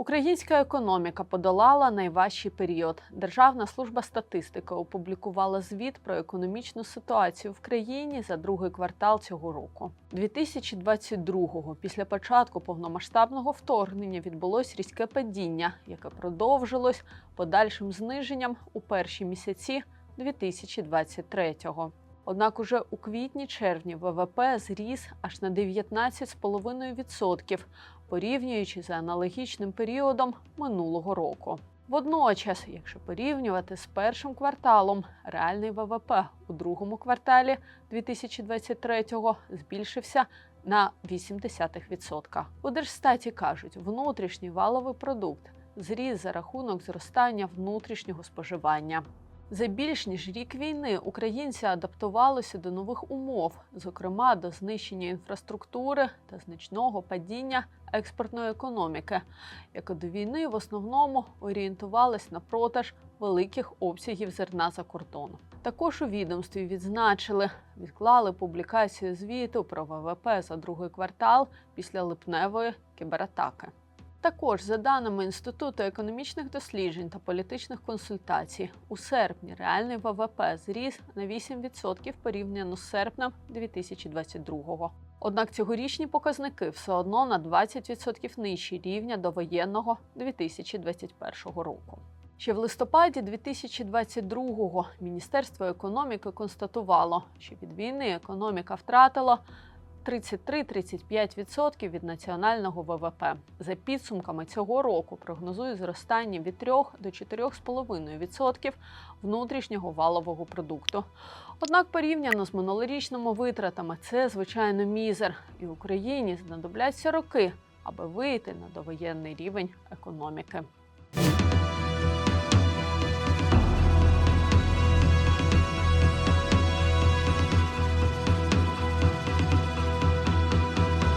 Українська економіка подолала найважчий період. Державна служба статистики опублікувала звіт про економічну ситуацію в країні за другий квартал цього року. 2022-го, після початку повномасштабного вторгнення, відбулось різке падіння, яке продовжилось подальшим зниженням у перші місяці 2023-го. Однак уже у квітні-червні ВВП зріс аж на 19,5%, порівнюючи з аналогічним періодом минулого року. Водночас, якщо порівнювати з першим кварталом, реальний ВВП у другому кварталі 2023-го збільшився на 0,8%. У Держстаті кажуть, внутрішній валовий продукт зріс за рахунок зростання внутрішнього споживання. За більш ніж рік війни українці адаптувалися до нових умов, зокрема до знищення інфраструктури та значного падіння експортної економіки, яка до війни в основному орієнтувалась на продаж великих обсягів зерна за кордон. Також у відомстві відзначили, відклали публікацію звіту про ВВП за другий квартал після липневої кібератаки. Також, за даними Інституту економічних досліджень та політичних консультацій, у серпні реальний ВВП зріс на 8% порівняно з серпнем 2022-го. Однак цьогорічні показники все одно на 20% нижчі рівня довоєнного 2021 року. Ще в листопаді 2022-го Міністерство економіки констатувало, що від війни економіка втратила 33-35% від національного ВВП. За підсумками цього року прогнозує зростання від 3 до 4,5% внутрішнього валового продукту. Однак, порівняно з минулорічними витратами, це звичайно мізер, і Україні знадобляться роки, аби вийти на довоєнний рівень економіки.